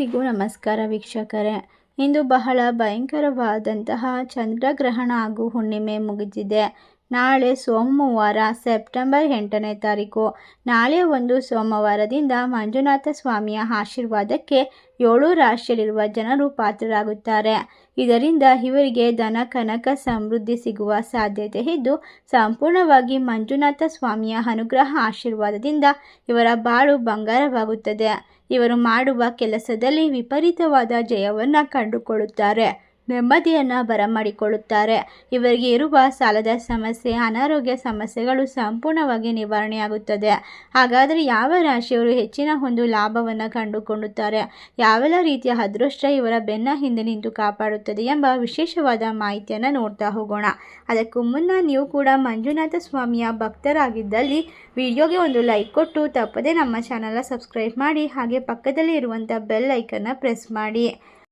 ಎಲ್ಲರಿಗೂ ನಮಸ್ಕಾರ ವೀಕ್ಷಕರೇ. ಇಂದು ಬಹಳ ಭಯಂಕರವಾದಂತಹ ಚಂದ್ರಗ್ರಹಣ ಹಾಗೂ ಹುಣ್ಣಿಮೆ ಮುಗಿದಿದೆ. ನಾಳೆ ಸೋಮವಾರ, ಸೆಪ್ಟೆಂಬರ್ ಎಂಟನೇ ತಾರೀಕು. ನಾಳೆ ಒಂದು ಸೋಮವಾರದಿಂದ ಮಂಜುನಾಥ ಸ್ವಾಮಿಯ ಆಶೀರ್ವಾದಕ್ಕೆ ಏಳು ರಾಶಿಯಲ್ಲಿರುವ ಜನರು ಪಾತ್ರರಾಗುತ್ತಾರೆ. ಇದರಿಂದ ಇವರಿಗೆ ಧನ, ಕನಕ ಸಮೃದ್ಧಿ ಸಿಗುವ ಸಾಧ್ಯತೆ ಇದ್ದು, ಸಂಪೂರ್ಣವಾಗಿ ಮಂಜುನಾಥ ಸ್ವಾಮಿಯ ಅನುಗ್ರಹ ಆಶೀರ್ವಾದದಿಂದ ಇವರ ಬಾಳು ಬಂಗಾರವಾಗುತ್ತದೆ. ಇವರು ಮಾಡುವ ಕೆಲಸದಲ್ಲಿ ವಿಪರೀತವಾದ ಜಯವನ್ನು ಕಂಡುಕೊಳ್ಳುತ್ತಾರೆ. ನೆಮ್ಮದಿಯನ್ನು ಬರಮಾಡಿಕೊಳ್ಳುತ್ತಾರೆ. ಇವರಿಗೆ ಇರುವ ಸಾಲದ ಸಮಸ್ಯೆ, ಅನಾರೋಗ್ಯ ಸಮಸ್ಯೆಗಳು ಸಂಪೂರ್ಣವಾಗಿ ನಿವಾರಣೆಯಾಗುತ್ತದೆ. ಹಾಗಾದರೆ ಯಾವ ರಾಶಿಯವರು ಹೆಚ್ಚಿನ ಒಂದು ಲಾಭವನ್ನು ಕಂಡುಕೊಳ್ಳುತ್ತಾರೆ? ಯಾವೆಲ್ಲ ರೀತಿಯ ಅದೃಷ್ಟ ಇವರ ಬೆನ್ನ ಹಿಂದೆ ನಿಂತು ಕಾಪಾಡುತ್ತದೆ ಎಂಬ ವಿಶೇಷವಾದ ಮಾಹಿತಿಯನ್ನು ನೋಡ್ತಾ ಹೋಗೋಣ. ಅದಕ್ಕೂ ಮುನ್ನ ನೀವು ಕೂಡ ಮಂಜುನಾಥ ಸ್ವಾಮಿಯ ಭಕ್ತರಾಗಿದ್ದಲ್ಲಿ ವಿಡಿಯೋಗೆ ಒಂದು ಲೈಕ್ ಕೊಟ್ಟು ತಪ್ಪದೇ ನಮ್ಮ ಚಾನಲ್ನ ಸಬ್ಸ್ಕ್ರೈಬ್ ಮಾಡಿ ಹಾಗೆ ಪಕ್ಕದಲ್ಲಿ ಇರುವಂಥ ಬೆಲ್ ಐಕನ್ನ ಪ್ರೆಸ್ ಮಾಡಿ.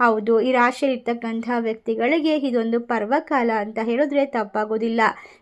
ಹೌದು, ಈ ರಾಶಿಯಲ್ಲಿರ್ತಕ್ಕಂಥ ವ್ಯಕ್ತಿಗಳಿಗೆ ಇದೊಂದು ಪರ್ವಕಾಲ ಅಂತ ಹೇಳಿದ್ರೆ ತಪ್ಪಾಗೋದಿಲ್ಲ.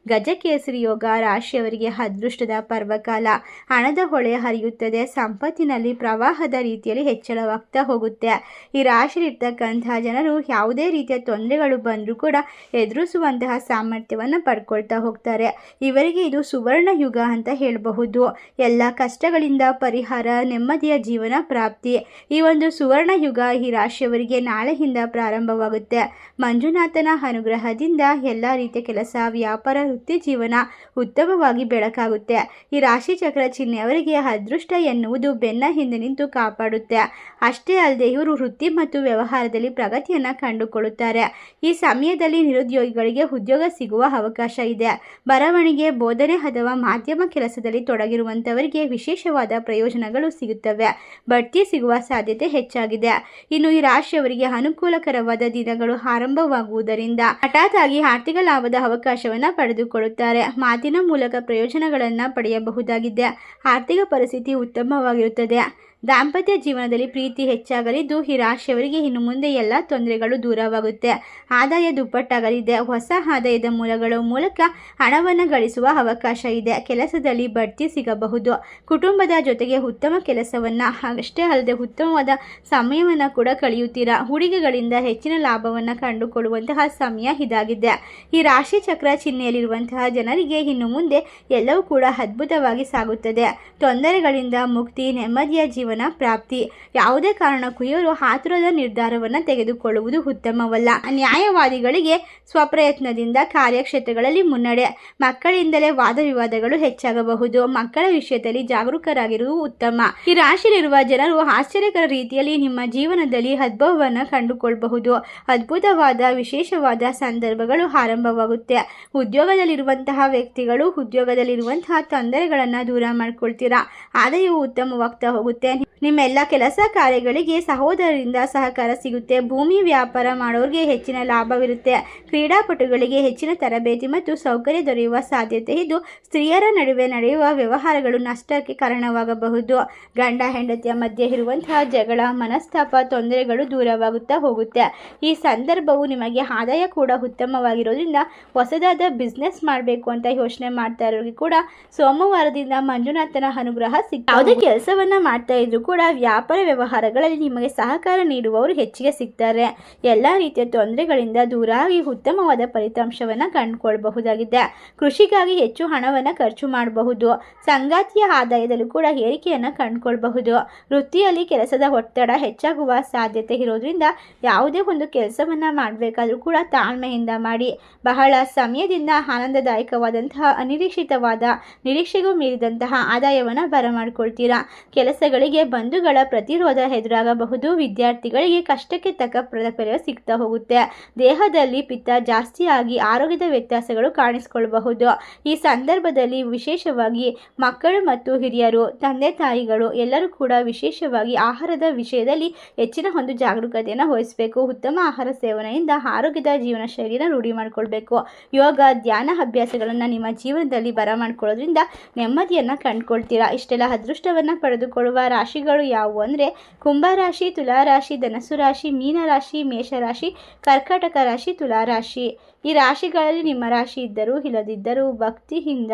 ಗಜಕೇಸರಿ ಯೋಗ ರಾಶಿಯವರಿಗೆ ಅದೃಷ್ಟದ ಪರ್ವಕಾಲ. ಹಣದ ಹೊಳೆ ಹರಿಯುತ್ತದೆ, ಸಂಪತ್ತಿನಲ್ಲಿ ಪ್ರವಾಹದ ರೀತಿಯಲ್ಲಿ ಹೆಚ್ಚಳವಾಗ್ತಾ ಹೋಗುತ್ತೆ. ಈ ರಾಶಿಯಲ್ಲಿರ್ತಕ್ಕಂಥ ಜನರು ಯಾವುದೇ ರೀತಿಯ ತೊಂದರೆಗಳು ಬಂದರೂ ಕೂಡ ಎದುರಿಸುವಂತಹ ಸಾಮರ್ಥ್ಯವನ್ನು ಪಡ್ಕೊಳ್ತಾ ಹೋಗ್ತಾರೆ. ಇವರಿಗೆ ಇದು ಸುವರ್ಣ ಯುಗ ಅಂತ ಹೇಳಬಹುದು. ಎಲ್ಲ ಕಷ್ಟಗಳಿಂದ ಪರಿಹಾರ, ನೆಮ್ಮದಿಯ ಜೀವನ ಪ್ರಾಪ್ತಿ. ಈ ಒಂದು ಸುವರ್ಣ ಯುಗ ಈ ರಾಶಿಯವರಿಗೆ ನಾಳೆಯಿಂದ ಪ್ರಾರಂಭವಾಗುತ್ತೆ. ಮಂಜುನಾಥನ ಅನುಗ್ರಹದಿಂದ ಎಲ್ಲ ರೀತಿಯ ಕೆಲಸ, ವ್ಯಾಪಾರ ವೃತ್ತಿ ಜೀವನ ಉತ್ತಮವಾಗಿ ಬೆಳಕಾಗುತ್ತೆ. ಈ ರಾಶಿ ಚಕ್ರ ಚಿಹ್ನೆ ಅವರಿಗೆ ಅದೃಷ್ಟ ಎನ್ನುವುದು ಬೆನ್ನ ಹಿಂದೆ ನಿಂತು ಕಾಪಾಡುತ್ತೆ. ಅಷ್ಟೇ ಅಲ್ಲದೆ ಇವರು ವೃತ್ತಿ ಮತ್ತು ವ್ಯವಹಾರದಲ್ಲಿ ಪ್ರಗತಿಯನ್ನು ಕಂಡುಕೊಳ್ಳುತ್ತಾರೆ. ಈ ಸಮಯದಲ್ಲಿ ನಿರುದ್ಯೋಗಿಗಳಿಗೆ ಉದ್ಯೋಗ ಸಿಗುವ ಅವಕಾಶ ಇದೆ. ಬರವಣಿಗೆ, ಬೋಧನೆ ಅಥವಾ ಮಾಧ್ಯಮ ಕೆಲಸದಲ್ಲಿ ತೊಡಗಿರುವಂತವರಿಗೆ ವಿಶೇಷವಾದ ಪ್ರಯೋಜನಗಳು ಸಿಗುತ್ತವೆ. ಬಡ್ತಿ ಸಿಗುವ ಸಾಧ್ಯತೆ ಹೆಚ್ಚಾಗಿದೆ. ಇನ್ನು ಈ ರಾಶಿಯವರಿಗೆ ಅನುಕೂಲಕರವಾದ ದಿನಗಳು ಆರಂಭವಾಗುವುದರಿಂದ ಹಠಾತ್ ಆಗಿ ಆರ್ಥಿಕ ಲಾಭದ ಅವಕಾಶವನ್ನು ಪಡೆದುಕೊಳ್ಳುತ್ತಾರೆ. ಮಾತಿನ ಮೂಲಕ ಪ್ರಯೋಜನಗಳನ್ನು ಪಡೆಯಬಹುದಾಗಿದೆ. ಆರ್ಥಿಕ ಪರಿಸ್ಥಿತಿ ಉತ್ತಮವಾಗಿರುತ್ತದೆ. ದಾಂಪತ್ಯ ಜೀವನದಲ್ಲಿ ಪ್ರೀತಿ ಹೆಚ್ಚಾಗಲಿದ್ದು ಈ ರಾಶಿಯವರಿಗೆ ಇನ್ನು ಮುಂದೆ ಎಲ್ಲ ತೊಂದರೆಗಳು ದೂರವಾಗುತ್ತೆ. ಆದಾಯ ದುಪ್ಪಟ್ಟಾಗಲಿದೆ. ಹೊಸ ಆದಾಯದ ಮೂಲಗಳ ಮೂಲಕ ಹಣವನ್ನು ಗಳಿಸುವ ಅವಕಾಶ ಇದೆ. ಕೆಲಸದಲ್ಲಿ ಬಡ್ತಿ ಸಿಗಬಹುದು. ಕುಟುಂಬದ ಜೊತೆಗೆ ಉತ್ತಮ ಕೆಲಸವನ್ನು ಅಷ್ಟೇ ಅಲ್ಲದೆ ಉತ್ತಮವಾದ ಸಮಯವನ್ನು ಕೂಡ ಕಳೆಯುತ್ತೀರಾ? ಹೂಡಿಕೆಗಳಿಂದ ಹೆಚ್ಚಿನ ಲಾಭವನ್ನು ಕಂಡುಕೊಳ್ಳುವಂತಹ ಸಮಯ ಇದಾಗಿದೆ. ಈ ರಾಶಿ ಚಕ್ರ ಚಿಹ್ನೆಯಲ್ಲಿರುವಂತಹ ಜನರಿಗೆ ಇನ್ನು ಮುಂದೆ ಎಲ್ಲವೂ ಕೂಡ ಅದ್ಭುತವಾಗಿ ಸಾಗುತ್ತದೆ. ತೊಂದರೆಗಳಿಂದ ಮುಕ್ತಿ, ನೆಮ್ಮದಿಯ ಜೀವನ ಪ್ರಾಪ್ತಿ. ಯಾವುದೇ ಕಾರಣಕ್ಕೂ ಇವರು ಹಾತುರದ ನಿರ್ಧಾರವನ್ನು ತೆಗೆದುಕೊಳ್ಳುವುದು ಉತ್ತಮವಲ್ಲ. ನ್ಯಾಯವಾದಿಗಳಿಗೆ ಸ್ವಪ್ರಯತ್ನದಿಂದ ಕಾರ್ಯಕ್ಷೇತ್ರಗಳಲ್ಲಿ ಮುನ್ನಡೆ. ಮಕ್ಕಳಿಂದಲೇ ವಾದ ವಿವಾದಗಳು ಹೆಚ್ಚಾಗಬಹುದು. ಮಕ್ಕಳ ವಿಷಯದಲ್ಲಿ ಜಾಗರೂಕರಾಗಿರುವುದು ಉತ್ತಮ. ಈ ರಾಶಿಯಲ್ಲಿರುವ ಜನರು ಆಶ್ಚರ್ಯಕರ ರೀತಿಯಲ್ಲಿ ನಿಮ್ಮ ಜೀವನದಲ್ಲಿ ಅದ್ಭವವನ್ನು ಕಂಡುಕೊಳ್ಳಬಹುದು ಅದ್ಭುತವಾದ, ವಿಶೇಷವಾದ ಸಂದರ್ಭಗಳು ಆರಂಭವಾಗುತ್ತೆ. ಉದ್ಯೋಗದಲ್ಲಿರುವಂತಹ ವ್ಯಕ್ತಿಗಳು ಉದ್ಯೋಗದಲ್ಲಿರುವಂತಹ ತೊಂದರೆಗಳನ್ನು ದೂರ ಮಾಡ್ಕೊಳ್ತೀರಾ. ಆದಾಯವು ಉತ್ತಮವಾಗ್ತಾ ಹೋಗುತ್ತೆ. ನಿಮ್ಮೆಲ್ಲ ಕೆಲಸ ಕಾರ್ಯಗಳಿಗೆ ಸಹೋದರರಿಂದ ಸಹಕಾರ ಸಿಗುತ್ತೆ. ಭೂಮಿ ವ್ಯಾಪಾರ ಮಾಡೋರಿಗೆ ಹೆಚ್ಚಿನ ಲಾಭವಿರುತ್ತೆ. ಕ್ರೀಡಾಪಟುಗಳಿಗೆ ಹೆಚ್ಚಿನ ತರಬೇತಿ ಮತ್ತು ಸೌಕರ್ಯ ದೊರೆಯುವ ಸಾಧ್ಯತೆ ಇದ್ದು ಸ್ತ್ರೀಯರ ನಡುವೆ ನಡೆಯುವ ವ್ಯವಹಾರಗಳು ನಷ್ಟಕ್ಕೆ ಕಾರಣವಾಗಬಹುದು. ಗಂಡ, ಹೆಂಡತಿಯ ಮಧ್ಯೆ ಇರುವಂತಹ ಜಗಳ, ಮನಸ್ತಾಪ, ತೊಂದರೆಗಳು ದೂರವಾಗುತ್ತಾ ಹೋಗುತ್ತೆ. ಈ ಸಂದರ್ಭವು ನಿಮಗೆ ಆದಾಯ ಕೂಡ ಉತ್ತಮವಾಗಿರೋದ್ರಿಂದ ಹೊಸದಾದ ಬಿಸ್ನೆಸ್ ಮಾಡಬೇಕು ಅಂತ ಯೋಚನೆ ಮಾಡ್ತಾ ಇರೋರಿಗೆ ಕೂಡ ಸೋಮವಾರದಿಂದ ಮಂಜುನಾಥನ ಅನುಗ್ರಹ ಸಿಗ್ತದೆ ಯಾವುದೇ ಕೆಲಸವನ್ನ ಮಾಡ್ತಾ ಇದ್ರು ಕೂಡ ವ್ಯಾಪಾರ ವ್ಯವಹಾರಗಳಲ್ಲಿ ನಿಮಗೆ ಸಹಕಾರ ನೀಡುವವರು ಹೆಚ್ಚಿಗೆ ಸಿಗ್ತಾರೆ. ಎಲ್ಲ ರೀತಿಯ ತೊಂದರೆಗಳಿಂದ ದೂರಾಗಿ ಉತ್ತಮವಾದ ಫಲಿತಾಂಶವನ್ನು ಕಂಡುಕೊಳ್ಬಹುದಾಗಿದೆ. ಕೃಷಿಗಾಗಿ ಹೆಚ್ಚು ಹಣವನ್ನು ಖರ್ಚು ಮಾಡಬಹುದು. ಸಂಗಾತಿಯ ಆದಾಯದಲ್ಲೂ ಕೂಡ ಏರಿಕೆಯನ್ನು ಕಂಡುಕೊಳ್ಬಹುದು. ವೃತ್ತಿಯಲ್ಲಿ ಕೆಲಸದ ಒತ್ತಡ ಹೆಚ್ಚಾಗುವ ಸಾಧ್ಯತೆ ಇರೋದ್ರಿಂದ ಯಾವುದೇ ಒಂದು ಕೆಲಸವನ್ನು ಮಾಡಬೇಕಾದ್ರೂ ಕೂಡ ತಾಳ್ಮೆಯಿಂದ ಮಾಡಿ. ಬಹಳ ಸಮಯದಿಂದ ಆನಂದದಾಯಕವಾದಂತಹ ಅನಿರೀಕ್ಷಿತವಾದ ನಿರೀಕ್ಷೆಗೂ ಮೀರಿದಂತಹ ಆದಾಯವನ್ನು ಬರಮಾಡಿಕೊಳ್ತೀರಾ. ಕೆಲಸಗಳಿಗೆ ಬಂಧುಗಳ ಪ್ರತಿರೋಧ ಎದುರಾಗಬಹುದು. ವಿದ್ಯಾರ್ಥಿಗಳಿಗೆ ಕಷ್ಟಕ್ಕೆ ತಕ್ಕ ಪ್ರತಿಫಲ ಸಿಗ್ತಾ ಹೋಗುತ್ತೆ. ದೇಹದಲ್ಲಿ ಪಿತ್ತ ಜಾಸ್ತಿಯಾಗಿ ಆರೋಗ್ಯದ ವ್ಯತ್ಯಾಸಗಳು ಕಾಣಿಸಿಕೊಳ್ಳಬಹುದು. ಈ ಸಂದರ್ಭದಲ್ಲಿ ವಿಶೇಷವಾಗಿ ಮಕ್ಕಳು ಮತ್ತು ಹಿರಿಯರು, ತಂದೆ ತಾಯಿಗಳು ಎಲ್ಲರೂ ಕೂಡ ವಿಶೇಷವಾಗಿ ಆಹಾರದ ವಿಷಯದಲ್ಲಿ ಹೆಚ್ಚಿನ ಒಂದು ಜಾಗರೂಕತೆಯನ್ನು ವಹಿಸಬೇಕು. ಉತ್ತಮ ಆಹಾರ ಸೇವನೆಯಿಂದ ಆರೋಗ್ಯದ ಜೀವನ ಶೈಲಿನ ರೂಢಿ ಮಾಡಿಕೊಳ್ಬೇಕು. ಯೋಗ, ಧ್ಯಾನ ಅಭ್ಯಾಸಗಳನ್ನು ನಿಮ್ಮ ಜೀವನದಲ್ಲಿ ಬರ ಬರಮಾಡ್ಕೊಳ್ಳೋದ್ರಿಂದ ನೆಮ್ಮದಿಯನ್ನು ಕಂಡುಕೊಳ್ತೀರಾ? ಇಷ್ಟೆಲ್ಲ ಅದೃಷ್ಟವನ್ನು ಪಡೆದುಕೊಳ್ಳುವ ರಾಶಿಗಳು ರಾಶಿಗಳು ಯಾವುವು ಅಂದರೆ ಕುಂಭರಾಶಿ, ತುಲಾರಾಶಿ ಧನಸ್ಸು ರಾಶಿ ಮೀನರಾಶಿ, ಮೇಷರಾಶಿ, ಕರ್ಕಾಟಕ ರಾಶಿ, ತುಲಾರಾಶಿ. ಈ ರಾಶಿಗಳಲ್ಲಿ ನಿಮ್ಮ ರಾಶಿ ಇದ್ದರೂ ಇಲ್ಲದಿದ್ದರೂ ಭಕ್ತಿಯಿಂದ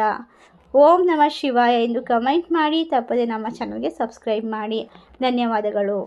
ಓಂ ನಮಃ ಶಿವಾಯ ಎಂದು ಕಮೆಂಟ್ ಮಾಡಿ, ತಪ್ಪದೆ ನಮ್ಮ ಚಾನಲ್ಗೆ ಸಬ್ಸ್ಕ್ರೈಬ್ ಮಾಡಿ. ಧನ್ಯವಾದಗಳು.